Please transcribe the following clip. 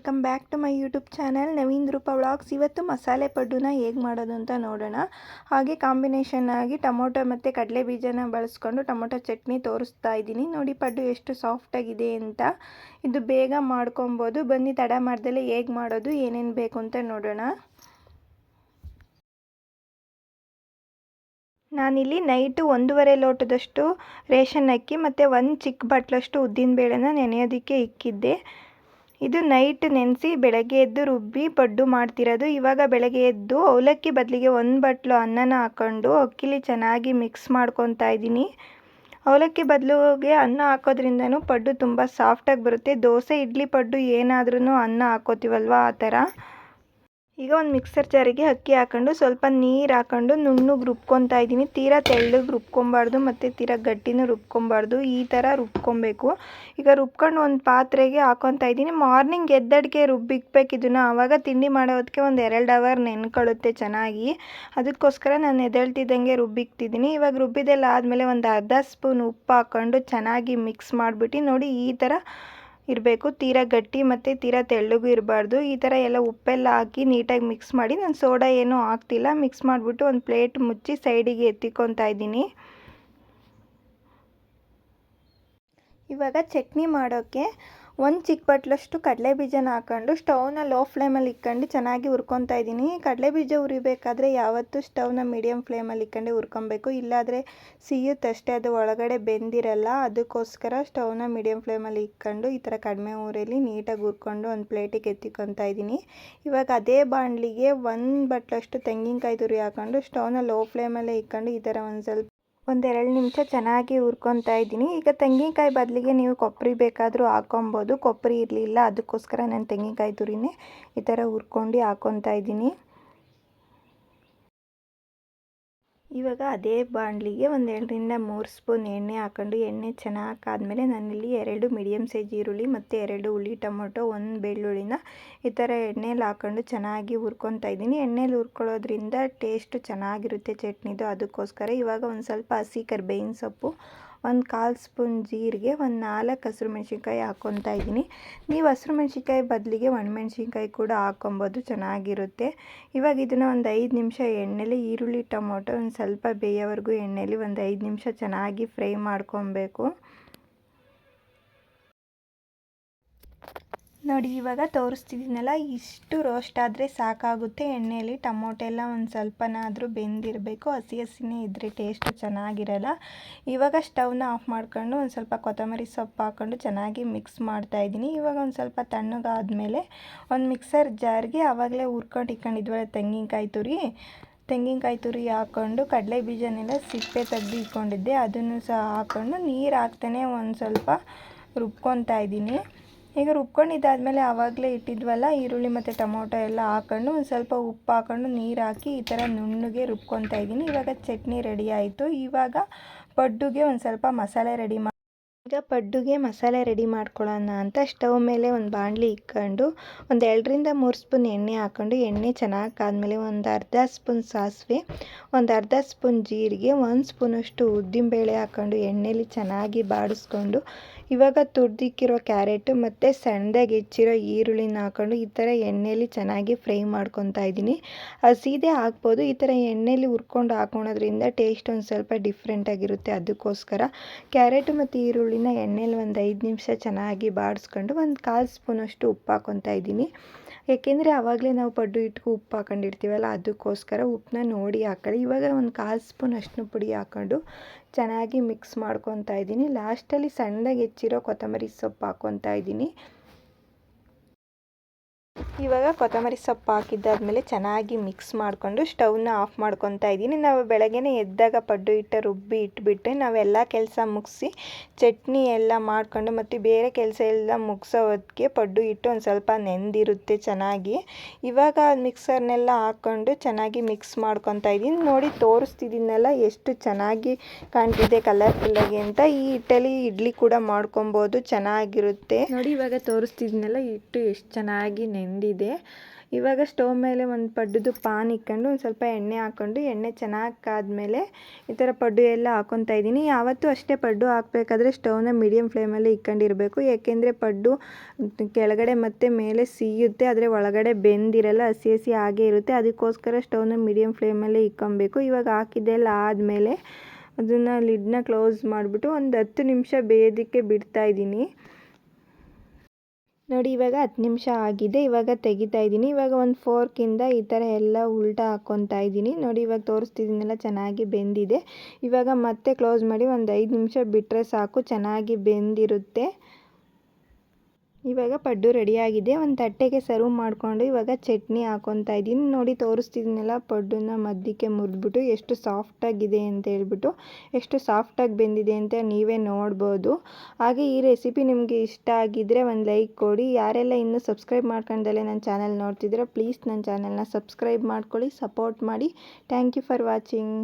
Welcome back to my YouTube channel. Naveen Roopa vlogs. ಇವತ್ತು ಮಸಾಲೆ ಪಡ್ಡುನ ಹೇಗೆ ಮಾಡೋದು ಅಂತ ನೋಡೋಣ. ಹಾಗೆ ಕಾಂಬಿನೇಷನ್ ಆಗಿ ಟೊಮೊಟೊ ಮತ್ತು ಕಡಲೆ ಬೀಜನ ಬಳಸ್ಕೊಂಡು ಟೊಮೊಟೊ ಚಟ್ನಿ ತೋರಿಸ್ತಾ ಇದ್ದೀನಿ. ನೋಡಿ, ಪಡ್ಡು ಎಷ್ಟು ಸಾಫ್ಟಾಗಿದೆ ಅಂತ. ಇದು ಬೇಗ ಮಾಡ್ಕೊಬೋದು. ಬನ್ನಿ, ತಡ ಮಾಡ್ದಲೇ ಹೇಗೆ ಮಾಡೋದು, ಏನೇನು ಬೇಕು ಅಂತ ನೋಡೋಣ. ನಾನಿಲ್ಲಿ ನೈಟು ಒಂದೂವರೆ ಲೋಟದಷ್ಟು ರೇಷನ್ ಅಕ್ಕಿ ಮತ್ತು ಒಂದು ಚಿಕ್ಕ ಬಟ್ಲಷ್ಟು ಉದ್ದಿನ ಬೇಳೆನ ನೆನೆಯೋದಕ್ಕೆ ಇಕ್ಕಿದ್ದೆ. ಇದು ನೈಟ್ ನೆನೆಸಿ ಬೆಳಗ್ಗೆ ಎದ್ದು ರುಬ್ಬಿ ಪಡ್ಡು ಮಾಡ್ತಿರೋದು. ಇವಾಗ ಬೆಳಗ್ಗೆ ಎದ್ದು ಅವಲಕ್ಕಿ ಬದಲಿಗೆ ಒಂದು ಬಟ್ಲು ಅನ್ನನ ಹಾಕ್ಕೊಂಡು ಅಕ್ಕಿಲಿ ಚೆನ್ನಾಗಿ ಮಿಕ್ಸ್ ಮಾಡ್ಕೊತಾ ಇದ್ದೀನಿ. ಅವಲಕ್ಕಿ ಬದಲಿಗೆ ಅನ್ನ ಹಾಕೋದ್ರಿಂದನೂ ಪಡ್ಡು ತುಂಬ ಸಾಫ್ಟಾಗಿ ಬರುತ್ತೆ. ದೋಸೆ, ಇಡ್ಲಿ ಪಡ್ಡು ಏನಾದ್ರೂ ಅನ್ನ ಹಾಕೋತೀವಲ್ವ ಆ ಥರ. ಈಗ ಒಂದು ಮಿಕ್ಸರ್ ಜಾರಿಗೆ ಅಕ್ಕಿ ಹಾಕೊಂಡು ಸ್ವಲ್ಪ ನೀರು ಹಾಕೊಂಡು ನುಣ್ಣಗೆ ರುಬ್ಕೊತಾ ಇದ್ದೀನಿ. ತೀರಾ ತೆಳ್ಳಗೆ ರುಬ್ಕೊಬಾರ್ದು ಮತ್ತು ತೀರಾ ಗಟ್ಟಿನೂ ರುಬ್ಕೊಬಾರ್ದು. ಈ ಥರ ರುಬ್ಕೊಬೇಕು. ಈಗ ರುಬ್ಕೊಂಡು ಒಂದು ಪಾತ್ರೆಗೆ ಹಾಕೊತಾ ಇದ್ದೀನಿ. ಮಾರ್ನಿಂಗ್ ಎದ್ದಡಿಗೆ ರುಬ್ಬಿಕ್ಬೇಕು ಇದನ್ನು. ಆವಾಗ ತಿಂಡಿ ಮಾಡೋದಕ್ಕೆ ಒಂದು ಎರಡು ಅವರ್ ನೆನ್ಕೊಳ್ಳುತ್ತೆ ಚೆನ್ನಾಗಿ. ಅದಕ್ಕೋಸ್ಕರ ನಾನು ಎದ್ದೇಳ್ತಿದ್ದಂಗೆ ರುಬ್ಬಿಕ್ತಿದ್ದೀನಿ. ಇವಾಗ ರುಬ್ಬಿದೆಲ್ಲ ಆದಮೇಲೆ ಒಂದು ಅರ್ಧ ಸ್ಪೂನ್ ಉಪ್ಪು ಹಾಕ್ಕೊಂಡು ಚೆನ್ನಾಗಿ ಮಿಕ್ಸ್ ಮಾಡಿಬಿಟ್ಟು ನೋಡಿ ಈ ಥರ ಇರಬೇಕು. ತೀರ ಗಟ್ಟಿ ಮತ್ತು ತೀರ ತೆಳ್ಳಗೂ ಇರಬಾರ್ದು. ಈ ಥರ ಎಲ್ಲ ಉಪ್ಪೆಲ್ಲ ಹಾಕಿ ನೀಟಾಗಿ ಮಿಕ್ಸ್ ಮಾಡಿ ನಾನು ಸೋಡಾ ಏನೂ ಹಾಕ್ತಿಲ್ಲ. ಮಿಕ್ಸ್ ಮಾಡಿಬಿಟ್ಟು ಒಂದು ಪ್ಲೇಟ್ ಮುಚ್ಚಿ ಸೈಡಿಗೆ ಎತ್ತಿಕೊತಾ ಇದ್ದೀನಿ. ಇವಾಗ ಚಟ್ನಿ ಮಾಡೋಕ್ಕೆ ಒಂದು ಚಿಕ್ಕ ಬಟ್ಲಷ್ಟು ಕಡಲೆ ಬೀಜನ ಹಾಕೊಂಡು ಸ್ಟವ್ನ ಲೋ ಫ್ಲೇಮಲ್ಲಿ ಇಟ್ಕೊಂಡು ಚೆನ್ನಾಗಿ ಹುರ್ಕೊತಾ ಇದ್ದೀನಿ. ಕಡಲೆ ಬೀಜ ಉರಿಬೇಕಾದ್ರೆ ಯಾವತ್ತೂ ಸ್ಟವ್ನ ಮೀಡಿಯಮ್ ಫ್ಲೇಮಲ್ಲಿ ಇಟ್ಕೊಂಡೆ ಹುರ್ಕೊಬೇಕು. ಇಲ್ಲಾದರೆ ಸಿಯುತ್ತಷ್ಟೇ ಅದು ಒಳಗಡೆ ಬೆಂದಿರಲ್ಲ. ಅದಕ್ಕೋಸ್ಕರ ಸ್ಟವ್ನ ಮೀಡಿಯಮ್ ಫ್ಲೇಮಲ್ಲಿ ಇಟ್ಕೊಂಡು ಈ ಥರ ಕಡಿಮೆ ಊರಲ್ಲಿ ನೀಟಾಗಿ ಹುರ್ಕೊಂಡು ಒಂದು ಪ್ಲೇಟಿಗೆ ಎತ್ತಿಕೊತಾ ಇದ್ದೀನಿ. ಇವಾಗ ಅದೇ ಬಾಣಲಿಗೆ ಒಂದು ಬಟ್ಲಷ್ಟು ತೆಂಗಿನಕಾಯಿ ತುರಿ ಹಾಕೊಂಡು ಸ್ಟವ್ನ ಲೋ ಫ್ಲೇಮಲ್ಲೇ ಇಟ್ಕೊಂಡು ಈ ಥರ ಒಂದು ಸ್ವಲ್ಪ ಒಂದೆರಡು ನಿಮಿಷ ಚೆನ್ನಾಗಿ ಹುರ್ಕೊತಾ ಇದ್ದೀನಿ. ಈಗ ತೆಂಗಿನಕಾಯಿ ಬದಲಿಗೆ ನೀವು ಕೊಬ್ಬರಿ ಬೇಕಾದರೂ ಹಾಕೊಬೋದು. ಕೊಬ್ಬರಿ ಇರಲಿಲ್ಲ, ಅದಕ್ಕೋಸ್ಕರ ನಾನು ತೆಂಗಿನಕಾಯಿ ತುರಿನೇ ಈ ಥರ ಹುರ್ಕೊಂಡು ಹಾಕ್ಕೊಳ್ತಾ ಇದ್ದೀನಿ. ಇವಾಗ ಅದೇ ಬಾಣಲಿಗೆ ಒಂದು ಎರಡರಿಂದ ಮೂರು ಸ್ಪೂನ್ ಎಣ್ಣೆ ಹಾಕೊಂಡು, ಎಣ್ಣೆ ಚೆನ್ನಾಗಿ ಆದಮೇಲೆ ನಾನಿಲ್ಲಿ ಎರಡು ಮೀಡಿಯಮ್ ಸೈಜ್ ಈರುಳ್ಳಿ ಮತ್ತು ಎರಡು ಹುಳಿ ಟೊಮೊಟೊ, ಒಂದು ಬೆಳ್ಳುಳ್ಳಿನ ಈ ಥರ ಎಣ್ಣೆಲಿ ಹಾಕ್ಕೊಂಡು ಚೆನ್ನಾಗಿ ಹುರ್ಕೊತಾ ಇದ್ದೀನಿ. ಎಣ್ಣೆಲಿ ಹುರ್ಕೊಳ್ಳೋದ್ರಿಂದ ಟೇಸ್ಟು ಚೆನ್ನಾಗಿರುತ್ತೆ ಚಟ್ನಿದು. ಅದಕ್ಕೋಸ್ಕರ ಇವಾಗ ಒಂದು ಸ್ವಲ್ಪ ಹಸಿ ಕರ್ಬೇವಿನ ಸೊಪ್ಪು ಒಂದು ಕಾಲು ಸ್ಪೂನ್ ಜೀರಿಗೆ, ಒಂದು ನಾಲ್ಕು ಹಸಿರು ಮೆಣಸಿನ್ಕಾಯಿ ಹಾಕ್ಕೊತಾ ಇದ್ದೀನಿ. ನೀವು ಹಸಿರು ಮೆಣಸಿನ್ಕಾಯಿ ಬದಲಿಗೆ ಒಣಮೆಣ್ಸಿನ್ಕಾಯಿ ಕೂಡ ಹಾಕ್ಕೊಬೋದು ಚೆನ್ನಾಗಿರುತ್ತೆ. ಇವಾಗ ಇದನ್ನು ಒಂದು ಐದು ನಿಮಿಷ ಎಣ್ಣೆಲಿ ಈರುಳ್ಳಿ, ಟೊಮೊಟೊ ಒಂದು ಸ್ವಲ್ಪ ಬೇಯೋವರೆಗೂ ಎಣ್ಣೆಲಿ ಒಂದು ಐದು ನಿಮಿಷ ಚೆನ್ನಾಗಿ ಫ್ರೈ ಮಾಡ್ಕೊಬೇಕು. ನೋಡಿ, ಇವಾಗ ತೋರಿಸ್ತಿದ್ದೀನಲ್ಲ, ಇಷ್ಟು ರೋಸ್ಟ್ ಆದರೆ ಸಾಕಾಗುತ್ತೆ. ಎಣ್ಣೆಯಲ್ಲಿ ಟೊಮೊಟೊ ಎಲ್ಲ ಒಂದು ಸ್ವಲ್ಪನಾದರೂ ಬೆಂದಿರಬೇಕು. ಹಸಿ ಹಸಿನೇ ಇದ್ದರೆ ಟೇಸ್ಟು ಚೆನ್ನಾಗಿರಲ್ಲ. ಇವಾಗ ಸ್ಟವ್ನ ಆಫ್ ಮಾಡ್ಕೊಂಡು ಒಂದು ಸ್ವಲ್ಪ ಕೊತ್ತಂಬರಿ ಸೊಪ್ಪು ಹಾಕ್ಕೊಂಡು ಚೆನ್ನಾಗಿ ಮಿಕ್ಸ್ ಮಾಡ್ತಾಯಿದ್ದೀನಿ ಇವಾಗ ಒಂದು ಸ್ವಲ್ಪ ತಣ್ಣಗಾದಮೇಲೆ ಒಂದು ಮಿಕ್ಸರ್ ಜಾರ್ಗೆ ಆವಾಗಲೇ ಹುರ್ಕೊಂಡು ಇಟ್ಕೊಂಡಿದ್ವಲ್ಲ ತೆಂಗಿನಕಾಯಿ ತುರಿ. ತೆಂಗಿನಕಾಯಿ ತುರಿ ಹಾಕ್ಕೊಂಡು ಕಡಲೆ ಬೀಜನೆಲ್ಲ ಸಿಪ್ಪೆ ತೆಗೆದು ಇಟ್ಕೊಂಡಿದ್ದೆ. ಅದನ್ನು ಸಹ ಹಾಕ್ಕೊಂಡು ನೀರು ಹಾಕ್ತಾನೆ, ಒಂದು ಸ್ವಲ್ಪ ರುಬ್ಕೊತಾ ಇದ್ದೀನಿ. ಈಗ ರುಬ್ಕೊಂಡಿದ್ದಾದಮೇಲೆ ಆವಾಗಲೇ ಇಟ್ಟಿದ್ವಲ್ಲ, ಈರುಳ್ಳಿ ಮತ್ತು ಟೊಮೊಟೊ ಎಲ್ಲ ಹಾಕೊಂಡು ಒಂದು ಸ್ವಲ್ಪ ಉಪ್ಪು ಹಾಕೊಂಡು ನೀರು ಹಾಕಿ ಈ ಥರ ನುಣ್ಣಗೆ ರುಬ್ಕೊತಾ ಇದ್ದೀನಿ. ಇವಾಗ ಚಟ್ನಿ ರೆಡಿ ಆಯಿತು. ಇವಾಗ ಪಡ್ಡುಗೆ ಒಂದು ಸ್ವಲ್ಪ ಮಸಾಲೆ ರೆಡಿ ಮಾಡಿ ಈಗ ಪಡ್ಡುಗೆ ಮಸಾಲೆ ರೆಡಿ ಮಾಡ್ಕೊಳ್ಳೋಣ ಅಂತ ಸ್ಟವ್ ಮೇಲೆ ಒಂದು ಬಾಣಲಿ ಇಟ್ಕೊಂಡು ಒಂದು ಎರಡರಿಂದ ಮೂರು ಸ್ಪೂನ್ ಎಣ್ಣೆ ಹಾಕ್ಕೊಂಡು ಎಣ್ಣೆ ಚೆನ್ನಾಗಿ ಆದಮೇಲೆ ಒಂದು ಅರ್ಧ ಸ್ಪೂನ್ ಸಾಸಿವೆ, ಒಂದು ಅರ್ಧ ಸ್ಪೂನ್ ಜೀರಿಗೆ, ಒಂದು ಸ್ಪೂನಷ್ಟು ಉದ್ದಿನಬೇಳೆ ಹಾಕ್ಕೊಂಡು ಎಣ್ಣೆಲಿ ಚೆನ್ನಾಗಿ ಬಾಡಿಸ್ಕೊಂಡು ಇವಾಗ ತುರ್ದಿಕ್ಕಿರೋ ಕ್ಯಾರೆಟು ಮತ್ತು ಸಣ್ಣದಾಗಿ ಹೆಚ್ಚಿರೋ ಈರುಳ್ಳಿನ ಹಾಕ್ಕೊಂಡು ಈ ಥರ ಎಣ್ಣೆಯಲ್ಲಿ ಚೆನ್ನಾಗಿ ಫ್ರೈ ಮಾಡ್ಕೊತಾ ಇದ್ದೀನಿ. ಹಸಿದೇ ಹಾಕ್ಬೋದು, ಈ ಥರ ಎಣ್ಣೆಯಲ್ಲಿ ಹುರ್ಕೊಂಡು ಹಾಕೊಳೋದ್ರಿಂದ ಟೇಸ್ಟ್ ಒಂದು ಸ್ವಲ್ಪ ಡಿಫ್ರೆಂಟಾಗಿರುತ್ತೆ ಅದಕ್ಕೋಸ್ಕರ. ಕ್ಯಾರೆಟು ಮತ್ತು ಈರುಳ್ಳಿನ ಎಣ್ಣೆಲಿ ಒಂದು ಐದು ನಿಮಿಷ ಚೆನ್ನಾಗಿ ಬಾಡಿಸ್ಕೊಂಡು ಒಂದು ಕಾಲು ಸ್ಪೂನಷ್ಟು ಉಪ್ಪು ಹಾಕ್ಕೊತಾ ಇದ್ದೀನಿ. ಏಕೆಂದರೆ ಆವಾಗಲೇ ನಾವು ಪಡ್ಡು ಇಟ್ಟು ಉಪ್ಪು ಹಾಕೊಂಡಿರ್ತೀವಲ್ಲ, ಅದಕ್ಕೋಸ್ಕರ ಉಪ್ಪನ್ನ ನೋಡಿ ಹಾಕೊಳ್ಳಿ ಇವಾಗ ಒಂದು ಕಾಲು ಸ್ಪೂನ್ ಅಷ್ಟು ಪುಡಿ ಹಾಕ್ಕೊಂಡು ಚೆನ್ನಾಗಿ ಮಿಕ್ಸ್ ಮಾಡ್ಕೊತಾ ಇದ್ದೀನಿ. ಲಾಸ್ಟಲ್ಲಿ ಸಣ್ಣದಾಗಿ ಹೆಚ್ಚಿರೋ ಕೊತ್ತಂಬರಿ ಸೊಪ್ಪು ಹಾಕ್ಕೊತಾ ಇದ್ದೀನಿ. ಇವಾಗ ಕೊತ್ತಂಬರಿ ಸೊಪ್ಪು ಹಾಕಿದ್ದಾದ್ಮೇಲೆ ಚೆನ್ನಾಗಿ ಮಿಕ್ಸ್ ಮಾಡಿಕೊಂಡು ಸ್ಟವ್ನ ಆಫ್ ಮಾಡ್ಕೊತಾ ಇದ್ದೀನಿ. ನಾವು ಬೆಳಗ್ಗೆನೇ ಎದ್ದಾಗ ಪಡ್ಡು ಹಿಟ್ಟು, ರುಬ್ಬಿ ಇಟ್ಬಿಟ್ಟು ನಾವೆಲ್ಲ ಕೆಲಸ ಮುಗಿಸಿ ಚಟ್ನಿ ಎಲ್ಲ ಮಾಡಿಕೊಂಡು ಮತ್ತು ಬೇರೆ ಕೆಲಸ ಎಲ್ಲ ಮುಗಿಸೋದಕ್ಕೆ ಪಡ್ಡು ಹಿಟ್ಟು ಒಂದು ಸ್ವಲ್ಪ ನೆಂದಿರುತ್ತೆ ಚೆನ್ನಾಗಿ. ಇವಾಗ ಮಿಕ್ಸರ್ನೆಲ್ಲ ಹಾಕ್ಕೊಂಡು ಚೆನ್ನಾಗಿ ಮಿಕ್ಸ್ ಮಾಡ್ಕೊತಾ ಇದ್ದೀನಿ. ನೋಡಿ ತೋರಿಸ್ತಿದ್ದೀನಲ್ಲ ಎಷ್ಟು ಚೆನ್ನಾಗಿ ಕಾಣ್ತಿದೆ ಕಲರ್ಫುಲ್ಲಾಗಿ ಅಂತ. ಈ ಹಿಟ್ಟಲ್ಲಿ ಇಡ್ಲಿ ಕೂಡ ಮಾಡ್ಕೊಬೋದು, ಚೆನ್ನಾಗಿರುತ್ತೆ. ನೋಡಿ ಇವಾಗ ತೋರಿಸ್ತಿದ್ದೀನಲ್ಲ ಹಿಟ್ಟು ಎಷ್ಟು ಚೆನ್ನಾಗಿ ನೆಂದಿ ಬೆಂದಿದೆ ಇವಾಗ ಸ್ಟವ್ ಮೇಲೆ ಒಂದು ಪಡ್ಡುದು ಪಾನ್ ಇಕ್ಕೊಂಡು ಒಂದು ಸ್ವಲ್ಪ ಎಣ್ಣೆ ಹಾಕ್ಕೊಂಡು ಎಣ್ಣೆ ಚೆನ್ನಾಗಿ ಕಾದ್ಮೇಲೆ ಈ ಥರ ಪಡ್ಡು ಎಲ್ಲ ಹಾಕ್ಕೊತಾ ಇದ್ದೀನಿ. ಯಾವತ್ತೂ ಅಷ್ಟೇ ಪಡ್ಡು ಹಾಕ್ಬೇಕಾದ್ರೆ ಸ್ಟವ್ನ ಮೀಡಿಯಮ್ ಫ್ಲೇಮಲ್ಲಿ ಇಕ್ಕೊಂಡಿರಬೇಕು. ಏಕೆಂದರೆ ಪಡ್ಡು ಕೆಳಗಡೆ ಮತ್ತು ಮೇಲೆ ಸಿಯುತ್ತೆ, ಆದರೆ ಒಳಗಡೆ ಬೆಂದಿರಲ್ಲ, ಹಸಿ ಹಸಿ ಹಾಗೇ ಇರುತ್ತೆ. ಅದಕ್ಕೋಸ್ಕರ ಸ್ಟವ್ನ ಮೀಡಿಯಮ್ ಫ್ಲೇಮಲ್ಲೇ ಇಕ್ಕೊಬೇಕು. ಇವಾಗ ಹಾಕಿದ್ದೆಲ್ಲ ಆದಮೇಲೆ ಅದನ್ನು ಲಿಡ್ನ ಕ್ಲೋಸ್ ಮಾಡಿಬಿಟ್ಟು ಒಂದು ಹತ್ತು ನಿಮಿಷ ಬೇಯೋದಕ್ಕೆ ಬಿಡ್ತಾ ಇದ್ದೀನಿ. ನೋಡಿ, ಇವಾಗ ಹತ್ತು ನಿಮಿಷ ಆಗಿದೆ. ಇವಾಗ ತೆಗಿತಾ ಇದ್ದೀನಿ. ಇವಾಗ ಒಂದು ಫೋರ್ಕಿಂದ ಈ ಥರ ಎಲ್ಲ ಉಲ್ಟಾ ಹಾಕ್ಕೊತಾ ಇದ್ದೀನಿ. ನೋಡಿ, ಇವಾಗ ತೋರಿಸ್ತಿದ್ದೀನಲ್ಲ, ಚೆನ್ನಾಗಿ ಬೆಂದಿದೆ. ಇವಾಗ ಮತ್ತೆ ಕ್ಲೋಸ್ ಮಾಡಿ ಒಂದು ಐದು ನಿಮಿಷ ಬಿಟ್ಟರೆ ಸಾಕು, ಚೆನ್ನಾಗಿ ಬೆಂದಿರುತ್ತೆ. ಇವಾಗ ಪಡ್ಡು ರೆಡಿಯಾಗಿದೆ. ಒಂದು ತಟ್ಟೆಗೆ ಸರ್ವ್ ಮಾಡಿಕೊಂಡು ಇವಾಗ ಚಟ್ನಿ ಹಾಕೊತಾ ಇದ್ದೀನಿ. ನೋಡಿ ತೋರಿಸ್ತಿದ್ದೀನಲ್ಲ ಪಡ್ಡುನ ಮಧ್ಯಕ್ಕೆ ಮುರಿದ್ಬಿಟ್ಟು ಎಷ್ಟು ಸಾಫ್ಟಾಗಿದೆ ಅಂತ ಹೇಳ್ಬಿಟ್ಟು. ಎಷ್ಟು ಸಾಫ್ಟಾಗಿ ಬೆಂದಿದೆ ಅಂತ ನೀವೇ ನೋಡ್ಬೋದು. ಹಾಗೆ ಈ ರೆಸಿಪಿ ನಿಮಗೆ ಇಷ್ಟ ಆಗಿದ್ದರೆ ಒಂದು ಲೈಕ್ ಕೊಡಿ. ಯಾರೆಲ್ಲ ಇನ್ನೂ ಸಬ್ಸ್ಕ್ರೈಬ್ ಮಾಡ್ಕೊಂಡಲ್ಲೇ ನನ್ನ ಚಾನಲ್ ನೋಡ್ತಿದ್ರೆ ಪ್ಲೀಸ್ ನನ್ನ ಚಾನಲ್ನ ಸಬ್ಸ್ಕ್ರೈಬ್ ಮಾಡ್ಕೊಳ್ಳಿ ಸಪೋರ್ಟ್ ಮಾಡಿ. Thank you for watching